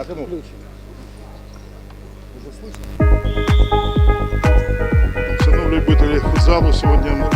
А кому? Шановні любителі футзалу, сьогодні ми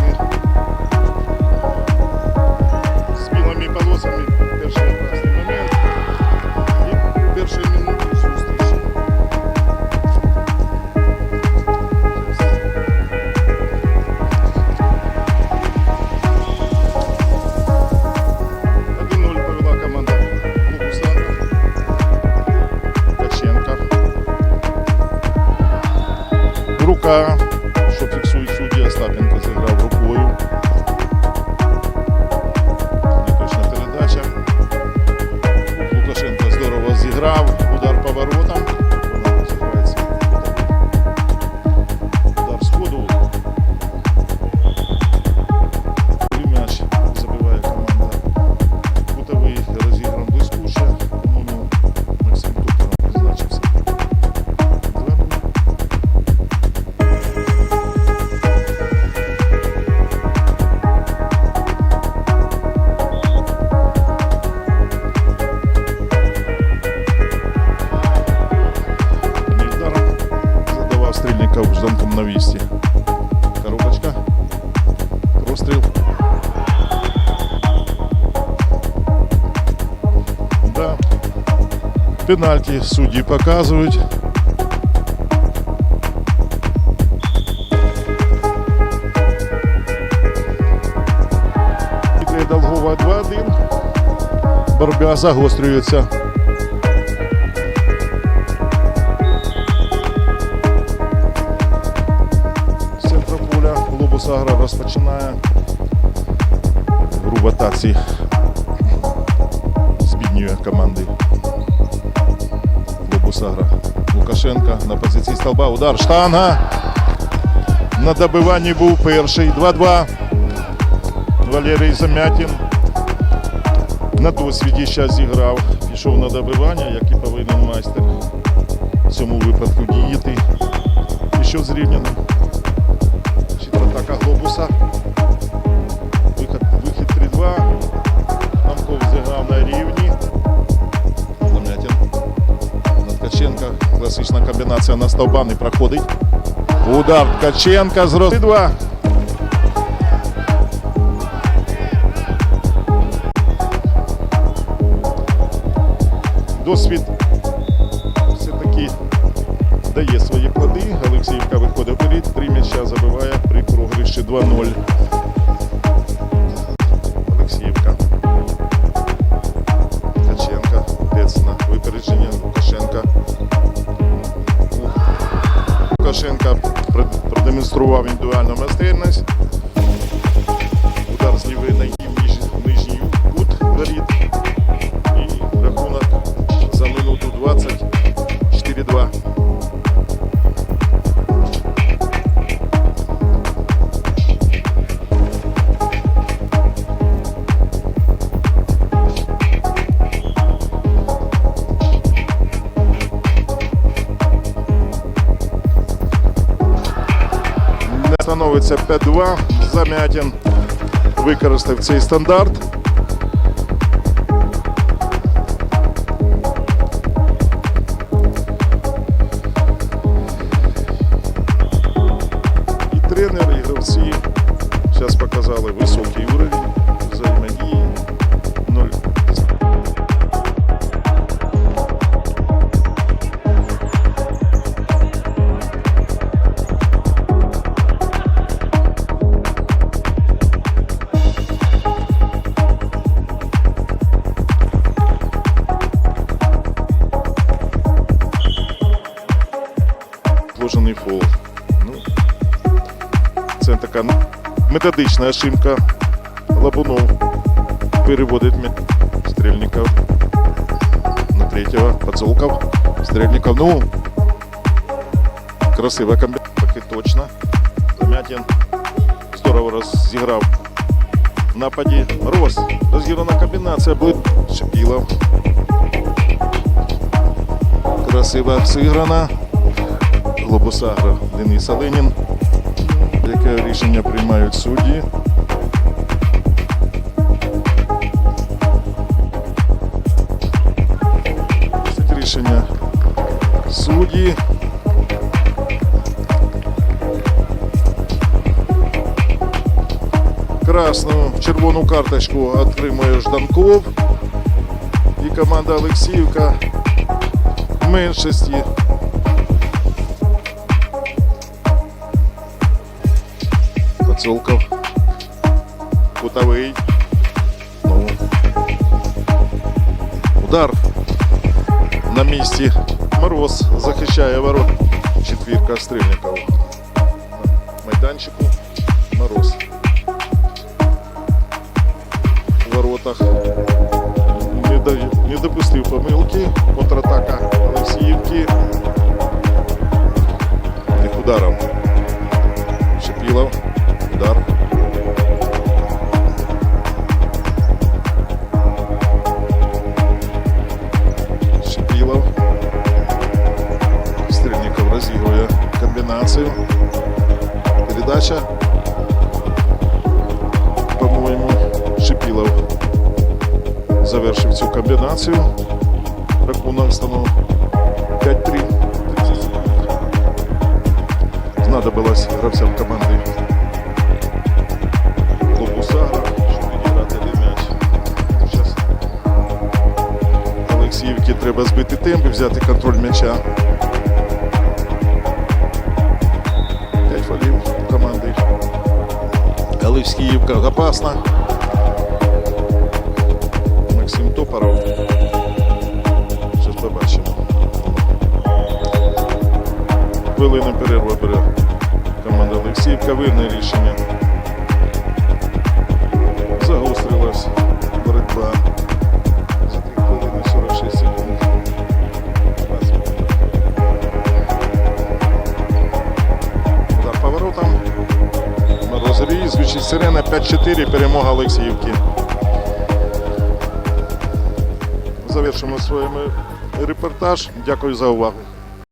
Простріл. Да. Пенальті судді показують. Після Долгова 2-1. Борьба загострюється. Лобус Агра розпочинає грубо таці збіднює команди Лобус Агра. Лукашенка на позиції столба. Удар штанга. На добиванні був перший. 2-2. Валерій Замятін. На досвіді зараз зіграв. Пішов на добивання, як і повинен майстер в цьому випадку діяти. І що зрівняно. Атака глобуса. Вихід, вихід 3-2. Намков зіграв на рівні. Замятін. На Ткаченка. Класична комбінація на стовба не проходить. Удар Ткаченка з роз... 2. Досвід все-таки дає свої плоди. Олексіївка виходить вперед, три м'яча забиває при програші 2-0. Олексіївка. Ткаченка. Випередження Лукашенка. Лукашенка продемонстрував індивідуальну майстерність. Удар з лівої ноги в нижній кут воріт. І рахунок за минуту 20 4-2. Становиться 5-2. Замятін використав цей стандарт. Вложений фол. Ну, це така методична ошибка. Лабунов переводить Стрельников на третьего. Подзолков. Стрельников. Ну, красива комбінація. Так точно. Замятін здорово розіграв в нападі. Рос. Розіграна комбінація. Блин. Шипілов. Красиво зіграна. Глобусагра Денис Оленін. Яке рішення приймають судді? судді. Красну червону карточку отримує Жданков. І команда Олексіївка в меншості. Поцілков. Кутовий. Ну. Удар на місці. Мороз захищає ворот. Четвірка Стрельникова. На майданчику Мороз. В воротах. Не, до- не допустив помилки. Контратака Олексіївки. Тих ударів. Шипілов. По-моєму, Шипілов завершив цю комбінацію. Рахунок станув 5-3. Знадобилось гравцям команди клубу щоб відіграти м'яч. Олексіївки треба збити темп і взяти контроль м'яча. П'ять фолів команди. Олексіївка опасна. Максим Топоров. Зараз побачимо. Хвилину перерва бере команда Олексіївка. Вирне рішення. Звучить сирена 5-4, перемога Олексіївки. Завершимо своїми репортаж. Дякую за увагу.